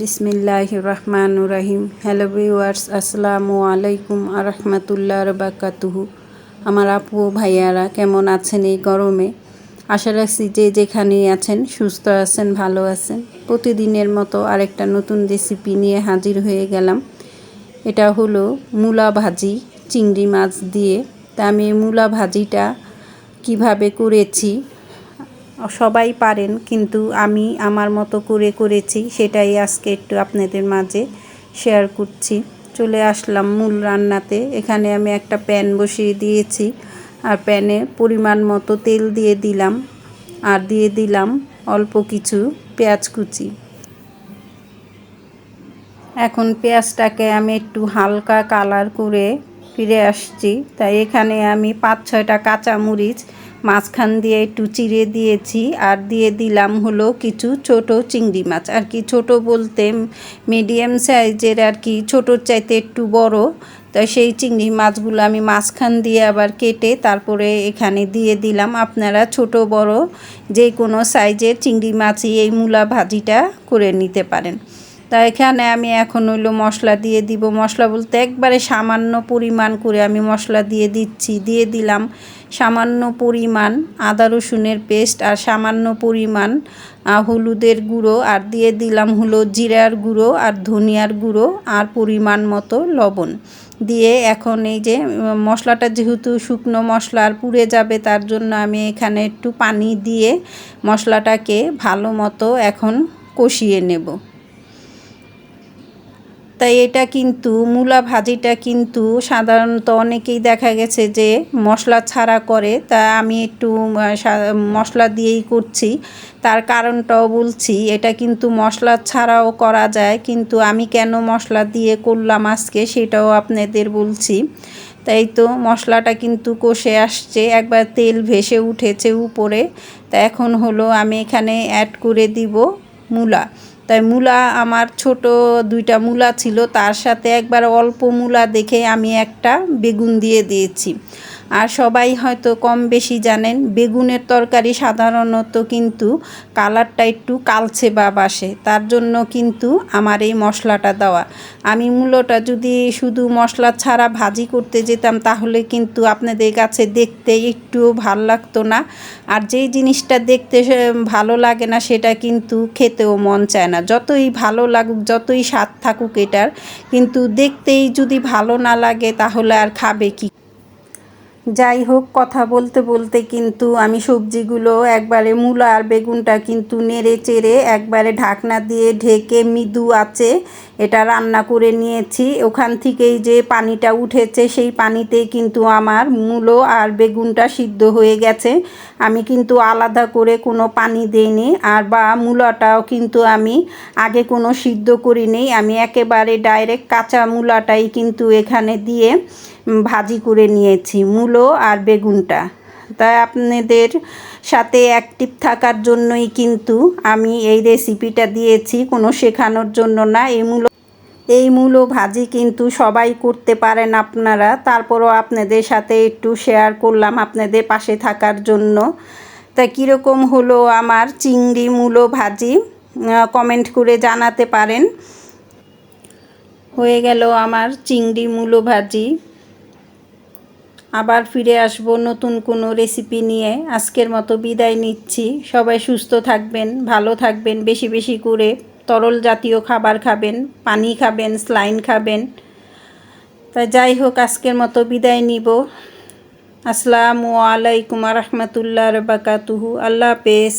বিসমিল্লাহ রহমান রাহিম hello viewers, আসসালামু আলাইকুম আরহামতুল্লাহ রবাকাতুহু আমার আপু ভাইয়ারা কেমন আছেন এই গরমে? আশা রাখছি যে যেখানেই আছেন সুস্থ আছেন, ভালো আছেন। প্রতিদিনের মতো আরেকটা নতুন রেসিপি নিয়ে হাজির হয়ে গেলাম। এটা হলো মূলা ভাজি, চিংড়ি মাছ দিয়ে। তা আমি মূলা ভাজিটা কীভাবে করেছি সবাই পারেন, কিন্তু আমি আমার মতো করে করেছি, সেটাই আজকে একটু আপনাদের মাঝে শেয়ার করছি। চলে আসলাম মূল রান্নাতে। এখানে আমি একটা প্যান বসিয়ে দিয়েছি, আর প্যানে পরিমাণ মতো তেল দিয়ে দিলাম, আর দিয়ে দিলাম অল্প কিছু পেঁয়াজ কুচি। এখন পেঁয়াজটাকে আমি একটু হালকা কালার করে ফিরে আসছি। তাই এখানে আমি পাঁচ ছয়টা কাঁচা মরিচ মাঝখান দিয়ে একটু চিড়ে দিয়েছি আর দিয়ে দিলাম হলো কিছু ছোট চিংড়ি মাছ। আর কি ছোট বলতে মিডিয়াম সাইজের আর কি ছোটোর চাইতে একটু বড়। তো সেই চিংড়ি মাছগুলো আমি মাঝখান দিয়ে আবার কেটে তারপরে এখানে দিয়ে দিলাম। আপনারা ছোট, বড় যে কোনো সাইজের চিংড়ি মাছই এই মূলা ভাজিটা করে নিতে পারেন। তা এখানে আমি এখন হইল মশলা দিয়ে দিব। মশলা বলতে একবারে সামান্য পরিমাণ করে আমি মশলা দিয়ে দিচ্ছি। দিয়ে দিলাম সামান্য পরিমাণ আদা রসুনের পেস্ট আর সামান্য পরিমাণ হলুদের গুঁড়ো আর দিয়ে দিলাম হলো জিরার গুঁড়ো আর ধনিয়ার গুঁড়ো আর পরিমাণ মতো লবণ। দিয়ে এখন এই যে মশলাটা যেহেতু শুকনো মশলা আর পুড়ে যাবে তার জন্য আমি এখানে একটু পানি দিয়ে মশলাটাকে ভালো মতো এখন কষিয়ে নেব। তাই এটা কিন্তু, মূলা ভাজিটা কিন্তু সাধারণত অনেকেই দেখা গেছে যে মশলা ছাড়া করে। তা আমি একটু মশলা দিয়েই করছি। তার কারণটাও বলছি, এটা কিন্তু মশলা ছাড়াও করা যায়, কিন্তু আমি কেন মশলা দিয়ে করলাম আজকে সেটাও আপনাদের বলছি। তাই তো মশলাটা কিন্তু কষে আসছে, একবার তেল ভেসে উঠেছে উপরে। তা এখন হলো আমি এখানে অ্যাড করে দিব মূলা। তাই মূলা আমার ছোট দুইটা মূলা ছিল, তার সাথে একবার অল্প মূলা দেখে আমি একটা বেগুন দিয়ে দিয়েছি। আর সবাই হয়তো কম বেশি জানেন, বেগুনের তরকারি সাধারণত কিন্তু কালারটা একটু কালছে বা বাসে তার জন্য কিন্তু আমার এই মশলাটা দেওয়া। আমি মূলটা যদি শুধু মশলা ছাড়া ভাজি করতে যেতাম, তাহলে কিন্তু আপনাদের কাছে দেখতে একটুও ভালো লাগতো না। আর যেই জিনিসটা দেখতে ভালো লাগে না, সেটা কিন্তু খেতেও মন চায় না। যতই ভালো লাগুক, যতই স্বাদ থাকুক এটার, কিন্তু দেখতেই যদি ভালো না লাগে, তাহলে আর খাবে কি? যাই হোক, কথা বলতে বলতে কিন্তু আমি সবজিগুলো একবারে মূলা আর বেগুনটা কিন্তু নেড়ে চেড়ে একবারে ঢাকনা দিয়ে ঢেকে মৃদু আছে এটা রান্না করে নিয়েছি। ওখান থেকেই যে পানিটা উঠেছে সেই পানিতেই কিন্তু আমার মূলো আর বেগুনটা সিদ্ধ হয়ে গেছে। আমি কিন্তু আলাদা করে কোনো পানি দিইনি আর বা মূলাটাও কিন্তু আমি আগে কোনো সিদ্ধ করিনি। আমি একেবারে ডাইরেক্ট কাঁচা মূলাটাই কিন্তু এখানে দিয়ে ভাজি করে নিয়েছি, মূলো আর বেগুনটা। তাই আপনাদের সাথে অ্যাক্টিভ থাকার জন্যই কিন্তু আমি এই রেসিপিটা দিয়েছি, কোনো শেখানোর জন্য না। এই মূলো এই মূলো ভাজি কিন্তু সবাই করতে পারেন আপনারা। তারপরও আপনাদের সাথে একটু শেয়ার করলাম আপনাদের পাশে থাকার জন্য। তা কীরকম হলো আমার চিংড়ি মূলো ভাজি? কমেন্ট করে জানাতে পারেন। হয়ে গেল আমার চিংড়ি মূলো ভাজি। আবার ফিরে আসব নতুন কোনো রেসিপি নিয়ে। আজকের মতো বিদায় নিচ্ছি। সবাই সুস্থ থাকবেন, ভালো থাকবেন, বেশি বেশি করে তরল জাতীয় খাবার খাবেন, পানি খাবেন স্লাইন খাবেন। তা যাই হোক, আজকের মতো বিদায় নিব। আসসালামু আলাইকুম রহমতুল্লাহ রবাকাতুহু আল্লাহ হাফেজ।